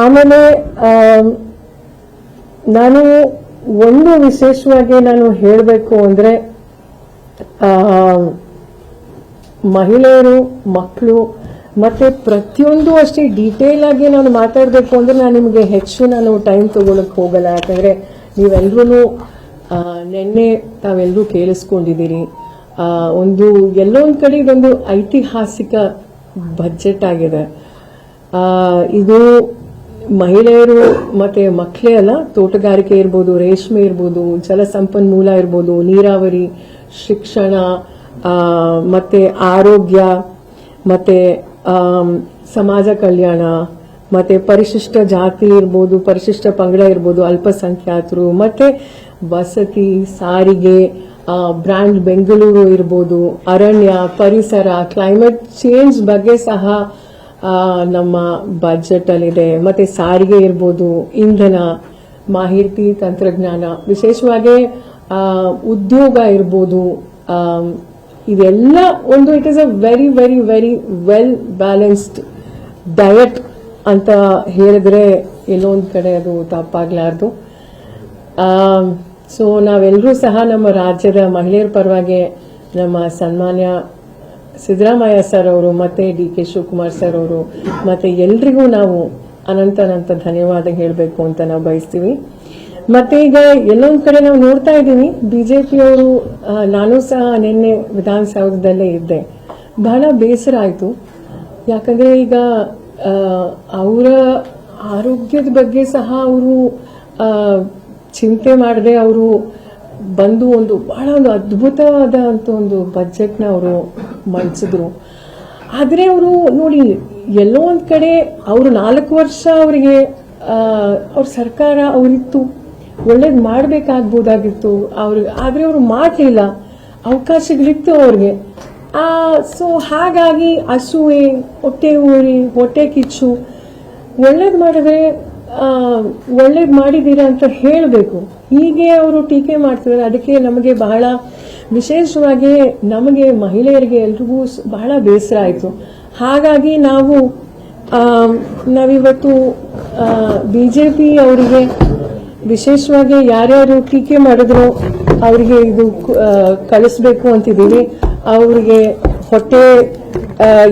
ಆಮೇಲೆ ನಾನು ಒಂದು ವಿಶೇಷವಾಗಿ ನಾನು ಹೇಳಬೇಕು ಅಂದರೆ ಮಹಿಳೆಯರು, ಮಕ್ಕಳು, ಮತ್ತೆ ಪ್ರತಿಯೊಂದು ಅಷ್ಟೇ ಡೀಟೇಲ್ ಆಗಿ ನಾನು ಮಾತಾಡಬೇಕು ಅಂದ್ರೆ ನಾನು ನಿಮಗೆ ಹೆಚ್ಚು ನಾನು ಟೈಮ್ ತಗೊಳಕ್ ಹೋಗಲ್ಲ. ಯಾಕಂದರೆ ನೀವೆಲ್ಲರೂ ನಿನ್ನೆ ತಾವೆಲ್ಲರೂ ಕೇಳಿಸ್ಕೊಂಡಿದ್ದೀರಿ. ಒಂದು ಎಲ್ಲೋ ಕಡೆ ಇದೊಂದು ಐತಿಹಾಸಿಕ ಬಜೆಟ್ ಆಗಿದೆ. ಇದು ಮಹಿಳೆಯರು ಮತ್ತೆ ಮಕ್ಕಳೇ ಅಲ್ಲ, ತೋಟಗಾರಿಕೆ ಇರ್ಬೋದು, ರೇಷ್ಮೆ ಇರ್ಬೋದು, ಜಲಸಂಪನ್ಮೂಲ ಇರ್ಬೋದು, ನೀರಾವರಿ, ಶಿಕ್ಷಣ ಮತ್ತೆ ಆರೋಗ್ಯ, ಮತ್ತೆ ಸಮಾಜ ಕಲ್ಯಾಣ, ಮತ್ತೆ ಪರಿಶಿಷ್ಟ ಜಾತಿ ಇರ್ಬೋದು, ಪರಿಶಿಷ್ಟ ಪಂಗಡ ಇರ್ಬೋದು, ಅಲ್ಪಸಂಖ್ಯಾತರು, ಮತ್ತೆ ವಸತಿ, ಸಾರಿಗೆ ಬ್ರ್ಯಾಂಡ್ ಬೆಂಗಳೂರು ಇರ್ಬೋದು, ಅರಣ್ಯ, ಪರಿಸರ ಕ್ಲೈಮೇಟ್ ಚೇಂಜ್ ಬಗ್ಗೆ ಸಹ ನಮ್ಮ ಬಜೆಟ್ ಅಲ್ಲಿದೆ, ಮತ್ತೆ ಸಾರಿಗೆ ಇರ್ಬೋದು, ಇಂಧನ, ಮಾಹಿತಿ ತಂತ್ರಜ್ಞಾನ, ವಿಶೇಷವಾಗಿ ಉದ್ಯೋಗ ಇರ್ಬೋದು ಇದೆಲ್ಲ ಒಂದು it is a very very very well balanced diet ಅಂತ ಹೇಳಿದ್ರೆ ಎಲ್ಲೋ ಒಂದು ಕಡೆ ಅದು ತಪ್ಪಾಗ್ಲಾರ್ದು. ಸೊ ನಾವೆಲ್ಲರೂ ಸಹ ನಮ್ಮ ರಾಜ್ಯದ ಮಹಿಳೆಯರ ಪರವಾಗಿ ನಮ್ಮ ಸನ್ಮಾನ್ಯ ಸಿದ್ದರಾಮಯ್ಯ ಸರ್ ಅವರು, ಮತ್ತೆ ಡಿ ಕೆ ಶಿವಕುಮಾರ್ ಸರ್ ಅವರು, ಮತ್ತೆ ಎಲ್ರಿಗೂ ನಾವು ಅನಂತ ಅನಂತ ಧನ್ಯವಾದ ಹೇಳಬೇಕು ಅಂತ ನಾವು ಬಯಸ್ತೀವಿ. ಮತ್ತೆ ಈಗ ಎಲ್ಲೊಂದ್ ಕಡೆ ನಾವು ನೋಡ್ತಾ ಇದ್ದೀವಿ ಬಿಜೆಪಿಯವರು ನಾನು ಸಹ ನಿನ್ನೆ ವಿಧಾನಸೌಧದಲ್ಲೇ ಇದ್ದೆ. ಬಹಳ ಬೇಸರ ಆಯ್ತು. ಯಾಕಂದ್ರೆ ಈಗ ಅವರ ಆರೋಗ್ಯದ ಬಗ್ಗೆ ಸಹ ಅವರು ಚಿಂತೆ ಮಾಡದೆ ಅವರು ಬಂದು ಒಂದು ಬಹಳ ಒಂದು ಅದ್ಭುತವಾದ ಅಂತ ಒಂದು ಬಜೆಟ್ನ ಅವರು ಮಂಡಿಸಿದ್ರು ಆದರೆ ಅವರು ನೋಡಿ, ಎಲ್ಲೋ ಒಂದು ಕಡೆ ಅವರು ನಾಲ್ಕು ವರ್ಷ ಅವರಿಗೆ ಅವ್ರ ಸರ್ಕಾರ ಅವರಿತ್ತು. ಒಳ್ಳೇದು ಮಾಡಬೇಕಾಗ್ಬೋದಾಗಿತ್ತು. ಅವ್ರಿಗೆ ಆದರೆ ಅವರು ಮಾಡಲಿಲ್ಲ. ಅವಕಾಶಗಳಿತ್ತು ಅವ್ರಿಗೆ. ಸೊ ಹಾಗಾಗಿ ಹಸುವೆ, ಹೊಟ್ಟೆ ಊರಿ ಹೊಟ್ಟೆ ಕಿಚ್ಚು, ಒಳ್ಳೇದು ಮಾಡಿದ್ರೆ ಒಳ್ಳೇದ್ ಮಾಡಿದ್ದೀರಾ ಅಂತ ಹೇಳಬೇಕು. ಹೀಗೆ ಅವರು ಟೀಕೆ ಮಾಡ್ತಿದ್ದಾರೆ. ಅದಕ್ಕೆ ನಮಗೆ ಬಹಳ ವಿಶೇಷವಾಗಿ ನಮಗೆ ಮಹಿಳೆಯರಿಗೆ ಎಲ್ರಿಗೂ ಬಹಳ ಬೇಸರ ಆಯಿತು. ಹಾಗಾಗಿ ನಾವು ನಾವಿವತ್ತು ಬಿ ಜೆ ಪಿ ಅವರಿಗೆ ವಿಶೇಷವಾಗಿ ಯಾರ್ಯಾರು ಟೀಕೆ ಮಾಡಿದ್ರು ಅವರಿಗೆ ಇದು ಕಳಿಸ್ಬೇಕು ಅಂತಿದ್ದೀವಿ. ಅವರಿಗೆ ಹೊಟ್ಟೆ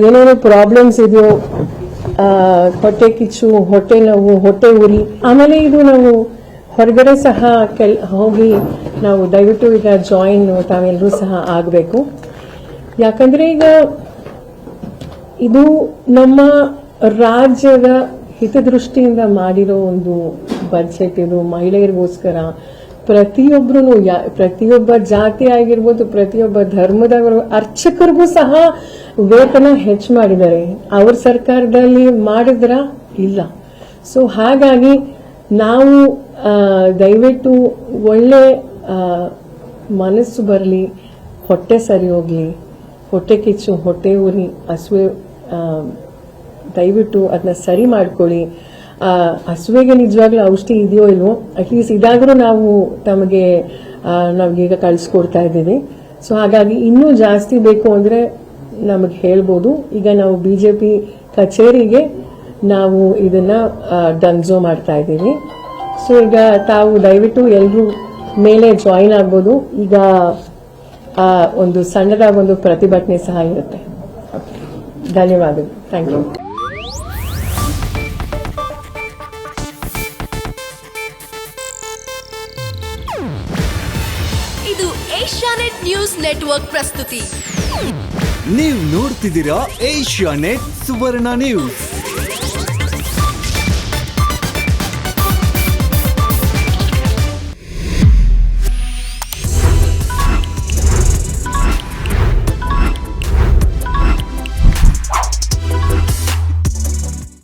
ಏನೇನು ಪ್ರಾಬ್ಲಮ್ಸ್ ಇದೆಯೋ ಹೊಟ್ಟೆ ಕಿಚ್ಚು, ಹೊಟ್ಟೆ ನೋವು, ಹೊಟ್ಟೆ ಉರಿ, ಆಮೇಲೆ ಇದು ನಾವು ಹೊರಗಡೆ ಸಹ ಕೆಲ್, ಹೋಗಿ ನಾವು ದಯವಿಟ್ಟು ಈಗ ಜಾಯಿನ್ ತಾವೆಲ್ಲರೂ ಸಹ ಆಗಬೇಕು. ಯಾಕಂದ್ರೆ ಈಗ ಇದು ನಮ್ಮ ರಾಜ್ಯದ ಹಿತದೃಷ್ಟಿಯಿಂದ ಮಾಡಿರೋ ಒಂದು ಬಜೆಟ್ ಇದು. ಮಹಿಳೆಯರಿಗೋಸ್ಕರ ಪ್ರತಿಯೊಬ್ರು ಪ್ರತಿಯೊಬ್ಬ ಜಾತಿ ಆಗಿರ್ಬೋದು, ಪ್ರತಿಯೊಬ್ಬ ಧರ್ಮದವರು ಅರ್ಚಕರಿಗೂ ಸಹ ವೇತನ ಹೆಚ್ಚು ಮಾಡಿದ್ದಾರೆ. ಅವ್ರ ಸರ್ಕಾರದಲ್ಲಿ ಮಾಡಿದ್ರ? ಇಲ್ಲ. ಸೊ ಹಾಗಾಗಿ ನಾವು ದಯವಿಟ್ಟು ಒಳ್ಳೆ ಮನಸ್ಸು ಬರಲಿ, ಹೊಟ್ಟೆ ಸರಿ ಹೋಗಲಿ, ಹೊಟ್ಟೆ ಕಿಚ್ಚು, ಹೊಟ್ಟೆ ಉರಿ, ಹಸುವೆ ದಯವಿಟ್ಟು ಅದನ್ನ ಸರಿ ಮಾಡ್ಕೊಳ್ಳಿ. ಹಸುವೆಗೆ ನಿಜವಾಗ್ಲೂ ಔಷಧಿ ಇದೆಯೋ ಇಲ್ವೋ ಅಟ್ಲೀಸ್ಟ್ ಇದಾದರೂ ನಾವು ತಮಗೆ ನಮಗೀಗ ಕಳಿಸ್ಕೊಡ್ತಾ ಇದ್ದೀವಿ. ಸೊ ಹಾಗಾಗಿ ಇನ್ನೂ ಜಾಸ್ತಿ ಬೇಕು ಅಂದರೆ ನಮಗೆ ಹೇಳ್ಬೋದು. ಈಗ ನಾವು ಬಿಜೆಪಿ ಕಚೇರಿಗೆ ನಾವು ಇದನ್ನ ಡಂಜೋ ಮಾಡ್ತಾ ಇದ್ದೀವಿ. ಸೊ ಈಗ ತಾವು ದಯವಿಟ್ಟು ಎಲ್ಲರೂ ಮೇಲೆ ಜಾಯಿನ್ ಆಗ್ಬೋದು. ಈಗ ಆ, ಒಂದು ಸಣ್ಣದ ಒಂದು ಪ್ರತಿಭಟನೆ ಸಹ ಇರುತ್ತೆ. ಧನ್ಯವಾದಗಳು. ಥ್ಯಾಂಕ್ ಯು ಇದು ಏಷ್ಯಾನೆಟ್ ನ್ಯೂಸ್ ನೆಟ್ವರ್ಕ್ ಪ್ರಸ್ತುತಿ. ನೀವು ನೋಡ್ತಿದ್ದೀರಾ ಏಷ್ಯಾನೆಟ್ ಸುವರ್ಣ ನ್ಯೂಸ್.